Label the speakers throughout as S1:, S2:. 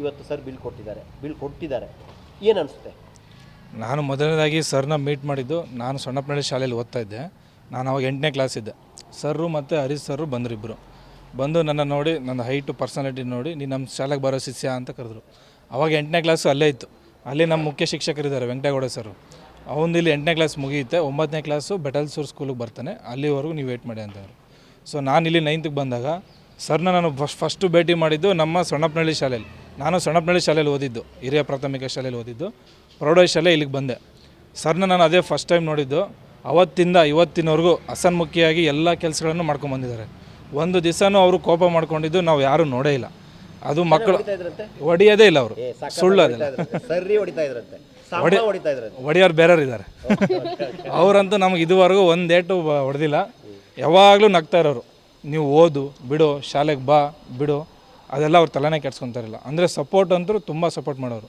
S1: ಇವತ್ತು sir bill ಕೊಟ್ಟಿದ್ದಾರೆ. Bill ಕೊಟ್ಟಿದ್ದಾರೆ. ಏನು ಅನಿಸುತ್ತೆ?
S2: ನಾನು ಮೊದಲನೇದಾಗಿ ಸರ್ನ ಮೀಟ್ ಮಾಡಿದ್ದು ನಾನು ಸೊಣ್ಣಪ್ಪನಹಳ್ಳಿ ಶಾಲೆಯಲ್ಲಿ ಓದ್ತಾ ಇದ್ದೆ. ನಾನು ಅವಾಗ ಎಂಟನೇ ಕ್ಲಾಸ್ ಇದ್ದೆ. ಸರ್ರು ಮತ್ತು ಹರೀಶ್ ಸರ್ರು ಬಂದರು ಇಬ್ಬರು ಬಂದು ನನ್ನ ನೋಡಿ, ನನ್ನ ಹೈಟು ಪರ್ಸನಾಲಿಟಿ ನೋಡಿ, ನೀನು ನಮ್ಮ ಶಾಲೆಗೆ ಬರೋ ಶಿಷ್ಯ ಅಂತ ಕರೆದ್ರು. ಅವಾಗ ಎಂಟನೇ ಕ್ಲಾಸು ಅಲ್ಲೇ ಇತ್ತು. ಅಲ್ಲಿ ನಮ್ಮ ಮುಖ್ಯ ಶಿಕ್ಷಕರಿದ್ದಾರೆ, ವೆಂಕಟೇಗೌಡ ಸರ್ ಅವನು ಇಲ್ಲಿ ಎಂಟನೇ ಕ್ಲಾಸ್ ಮುಗಿಯುತ್ತೆ. ಒಂಬತ್ತನೇ ಕ್ಲಾಸು ಬೆಟಲ್ಸೂರ್ ಸ್ಕೂಲಿಗೆ ಬರ್ತಾನೆ. ಅಲ್ಲಿವರೆಗೂ ನೀವು ವೇಟ್ ಮಾಡಿ ಅಂತವ್ರು ಸೊ ನಾನು ಇಲ್ಲಿ ನೈನ್ತ್ಗೆ ಬಂದಾಗ ಸರ್ನ ನಾನು ಫಸ್ಟ್ ಫಸ್ಟು ಭೇಟಿ ಮಾಡಿದ್ದು ನಮ್ಮ ಸೊಣ್ಣಪ್ಪನಹಳ್ಳಿ ಶಾಲೆಯಲ್ಲಿ. ನಾನು ಸಣ್ಣಪ್ಪನಹಳ್ಳಿ ಶಾಲೆಯಲ್ಲಿ ಓದಿದ್ದು ಹಿರಿಯ ಪ್ರಾಥಮಿಕ ಶಾಲೆಯಲ್ಲಿ ಓದಿದ್ದು ಪ್ರೌಢಶಾಲೆ ಇಲ್ಲಿಗೆ ಬಂದೆ. ಸರ್ನ ನಾನು ಅದೇ ಫಸ್ಟ್ ಟೈಮ್ ನೋಡಿದ್ದು. ಅವತ್ತಿಂದ ಇವತ್ತಿನವರೆಗೂ ಅಸನ್ಮುಖಿಯಾಗಿ ಎಲ್ಲ ಕೆಲಸಗಳನ್ನು ಮಾಡ್ಕೊಂಬಂದಿದ್ದಾರೆ ಒಂದು ದಿವಸನೂ ಅವರು ಕೋಪ ಮಾಡ್ಕೊಂಡಿದ್ದು ನಾವು ಯಾರೂ ನೋಡೇ ಇಲ್ಲ. ಅದು ಮಕ್ಕಳು ಹೊಡಿಯೋದೇ ಇಲ್ಲ ಅವರು. ಸುಳ್ಳು ಅದಿಲ್ಲ. ಹೊಡಿಯೋರು ಬೇರೆಯವ್ರು ಇದ್ದಾರೆ. ಅವರಂತೂ ನಮ್ಗೆ ಇದುವರೆಗೂ ಒಂದು ಏಟು ಹೊಡೆದಿಲ್ಲ. ಯಾವಾಗಲೂ ನಗ್ತಾ ಇರೋರು. ನೀವು ಓದು ಬಿಡು ಶಾಲೆಗೆ ಬಾ ಬಿಡು. ಅದೆಲ್ಲ ಅವ್ರು ತಲೆನೇ ಕೆಡ್ಸ್ಕೊತಾರಿಲ್ಲ. ಅಂದರೆ ಸಪೋರ್ಟ್ ಅಂತೂ ತುಂಬ ಸಪೋರ್ಟ್ ಮಾಡೋರು.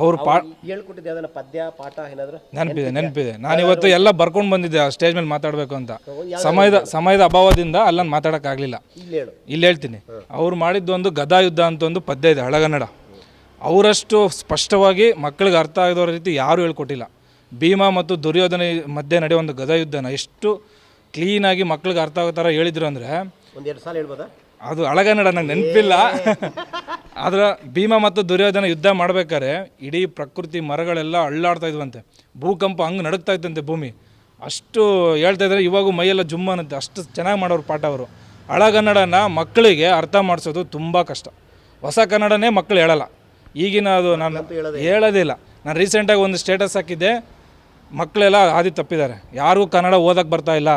S2: ಅವ್ರು ಪಾ
S1: ಹೇಳ್ಕೊಟ್ಟಿದ್ದೆ ಪದ್ಯ ಪಾಠ ಏನಾದರೂ?
S2: ನೆನಪಿದೆ ನೆನಪಿದೆ. ನಾನು ಇವತ್ತು ಎಲ್ಲ ಬರ್ಕೊಂಡು ಬಂದಿದ್ದೆ ಆ ಸ್ಟೇಜ್ ಮೇಲೆ ಮಾತಾಡಬೇಕು ಅಂತ. ಸಮಯದ ಸಮಯದ ಅಭಾವದಿಂದ ಅಲ್ಲ ಮಾತಾಡೋಕ್ಕಾಗಲಿಲ್ಲ.
S1: ಇಲ್ಲಿ ಹೇಳು.
S2: ಹೇಳ್ತೀನಿ. ಅವ್ರು ಮಾಡಿದ್ದು ಒಂದು ಗದಾ ಯುದ್ಧ ಅಂತ ಒಂದು ಪದ್ಯ ಇದೆ ಹಳಗನ್ನಡ. ಅವರಷ್ಟು ಸ್ಪಷ್ಟವಾಗಿ ಮಕ್ಕಳಿಗೆ ಅರ್ಥ ಆಗಿದವರ ರೀತಿ ಯಾರೂ ಹೇಳ್ಕೊಟ್ಟಿಲ್ಲ. ಭೀಮ ಮತ್ತು ದುರ್ಯೋಧನ ಮಧ್ಯೆ ನಡೆಯೋ ಒಂದು ಗದಾ ಯುದ್ಧನ ಎಷ್ಟು ಕ್ಲೀನಾಗಿ ಮಕ್ಕಳಿಗೆ ಅರ್ಥ ಆಗೋ ಥರ ಹೇಳಿದ್ರು ಅಂದರೆ
S1: ಒಂದೆರಡು ಸಾಲ ಹೇಳ್ಬೋದಾ?
S2: ಅದು ಹಳಗನ್ನಡ ನಂಗೆ ನೆನಪಿಲ್ಲ. ಆದ್ರೆ ಭೀಮ ಮತ್ತು ದುರ್ಯೋಧನ ಯುದ್ಧ ಮಾಡ್ಬೇಕಾದ್ರೆ ಇಡೀ ಪ್ರಕೃತಿ ಮರಗಳೆಲ್ಲ ಅಳ್ಳಾಡ್ತಾ ಇದ್ವಂತೆ. ಭೂಕಂಪ ಹಂಗೆ ನಡುಗ್ತಾ ಇತ್ತಂತೆ ಭೂಮಿ. ಅಷ್ಟು ಹೇಳ್ತಾ ಇದ್ರೆ ಇವಾಗೂ ಮೈಯೆಲ್ಲ ಜುಮ್ಮ ಅನ್ನತ್ತೆ. ಅಷ್ಟು ಚೆನ್ನಾಗಿ ಮಾಡೋರು ಪಾಠ ಅವರು. ಹಳಗನ್ನಡನ ಮಕ್ಕಳಿಗೆ ಅರ್ಥ ಮಾಡಿಸೋದು ತುಂಬ ಕಷ್ಟ. ಹೊಸ ಕನ್ನಡನೇ ಮಕ್ಕಳು ಹೇಳಲ್ಲ. ಈಗಿನ ಅದು ನಾನು ಹೇಳೋದಿಲ್ಲ. ನಾನು ರೀಸೆಂಟಾಗಿ ಒಂದು ಸ್ಟೇಟಸ್ ಹಾಕಿದ್ದೆ. ಮಕ್ಕಳೆಲ್ಲ ಹಾದಿ ತಪ್ಪಿದ್ದಾರೆ. ಯಾರಿಗೂ ಕನ್ನಡ ಓದಕ್ಕೆ ಬರ್ತಾ ಇಲ್ಲ.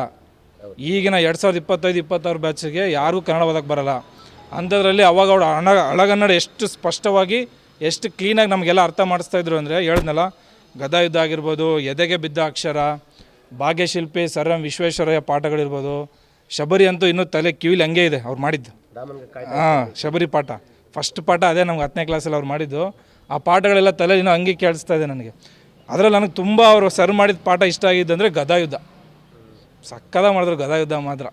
S2: ಈಗಿನ ಎರಡು ಸಾವಿರದ ಇಪ್ಪತ್ತೈದು ಇಪ್ಪತ್ತಾರು ಬ್ಯಾಚ್ಗೆ ಯಾರಿಗೂ ಕನ್ನಡ ಓದಕ್ಕೆ ಬರಲ್ಲ. ಅಂಥದ್ರಲ್ಲಿ ಅವಾಗ ಅವ್ರು ಹಣ ಹಳಗನ್ನಡ ಎಷ್ಟು ಸ್ಪಷ್ಟವಾಗಿ ಎಷ್ಟು ಕ್ಲೀನಾಗಿ ನಮಗೆಲ್ಲ ಅರ್ಥ ಮಾಡಿಸ್ತಾ ಇದ್ರು ಅಂದರೆ ಹೇಳಿದ್ನಲ್ಲ ಗದಾ ಯುದ್ಧ ಆಗಿರ್ಬೋದು ಎದೆಗೆ ಬಿದ್ದ ಅಕ್ಷರ ಭಾಗ್ಯಶಿಲ್ಪಿ ಸರ್ ಎಂ ವಿಶ್ವೇಶ್ವರಯ್ಯ ಪಾಠಗಳಿರ್ಬೋದು ಶಬರಿ ಅಂತೂ ಇನ್ನೂ ತಲೆ ಕಿವಿಲಿ ಹಂಗೆ ಇದೆ ಅವ್ರು ಮಾಡಿದ್ದು. ಹಾಂ ಶಬರಿ ಪಾಠ. ಫಸ್ಟ್ ಪಾಠ ಅದೇ ನಮ್ಗೆ ಹತ್ತನೇ ಕ್ಲಾಸಲ್ಲಿ ಅವ್ರು ಮಾಡಿದ್ದು. ಆ ಪಾಠಗಳೆಲ್ಲ ತಲೆ ಇನ್ನೂ ಹಂಗೆ ಕೇಳಿಸ್ತಾ ಇದೆ ನನಗೆ. ಅದರಲ್ಲಿ ನನಗೆ ತುಂಬ ಅವರು ಸರ್ ಮಾಡಿದ ಪಾಠ ಇಷ್ಟ ಆಗಿದ್ದಂದರೆ ಗದಾ ಯುದ್ಧ. ಸಕ್ಕದ ಮಾಡಿದ್ರು ಗದಾ ಯುದ್ಧ ಮಾತ್ರ.